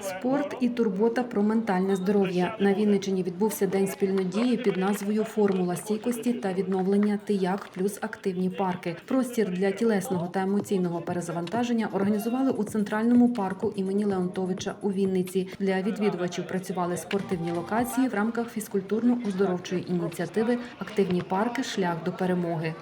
Спорт і турбота про ментальне здоров'я. На Вінниччині відбувся день спільнодії під назвою Формула стійкості та відновлення «Ти як» плюс активні парки. Простір для тілесного та емоційного перезавантаження організували у центральному парку імені Леонтовича у Вінниці. Для відвідувачів працювали спортивні локації в рамках фізкультурно-оздоровчої ініціативи Активні парки шлях до перемоги.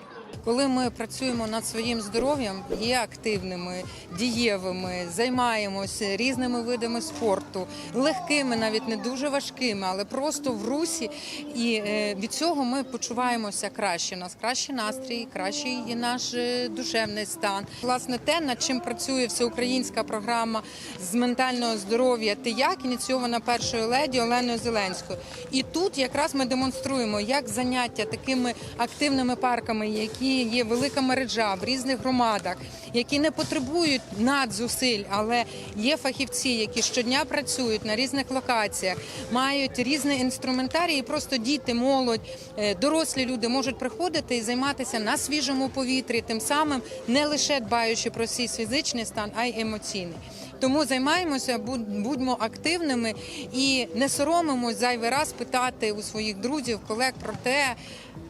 Коли ми працюємо над своїм здоров'ям, є активними, дієвими, займаємося різними видами спорту, легкими, навіть не дуже важкими, але просто в русі. І е, від цього ми почуваємося краще. У нас кращий настрій, кращий є наш е, душевний стан. Власне, те, над чим працює всеукраїнська програма з ментального здоров'я, ти як ініційована першою леді Оленою Зеленською. І тут якраз ми демонструємо, як заняття такими активними парками, які є велика мережа в різних громадах, які не потребують надзусиль, але є фахівці, які щодня працюють на різних локаціях, мають різний інструментарій, і просто діти, молодь, е, дорослі люди можуть приходити і займатися на свіжому повітрі, тим самим не лише дбаючи про свій фізичний стан, а й емоційний. Тому займаємося, будь- будьмо активними і не соромимось зайвий раз питати у своїх друзів, колег про те,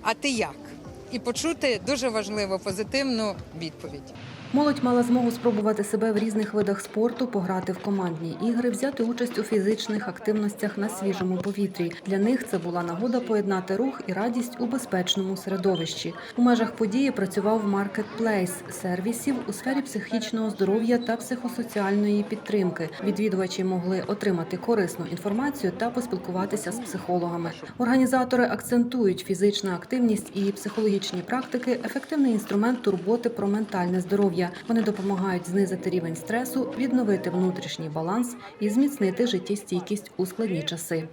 а ти як? І почути дуже важливо позитивну відповідь. Молодь мала змогу спробувати себе в різних видах спорту, пограти в командні ігри, взяти участь у фізичних активностях на свіжому повітрі. Для них це була нагода поєднати рух і радість у безпечному середовищі. У межах події працював маркетплейс сервісів у сфері психічного здоров'я та психосоціальної підтримки. Відвідувачі могли отримати корисну інформацію та поспілкуватися з психологами. Організатори акцентують фізична активність і психологічні практики ефективний інструмент турботи про ментальне здоров'я. Вони допомагають знизити рівень стресу, відновити внутрішній баланс і зміцнити життєстійкість у складні часи.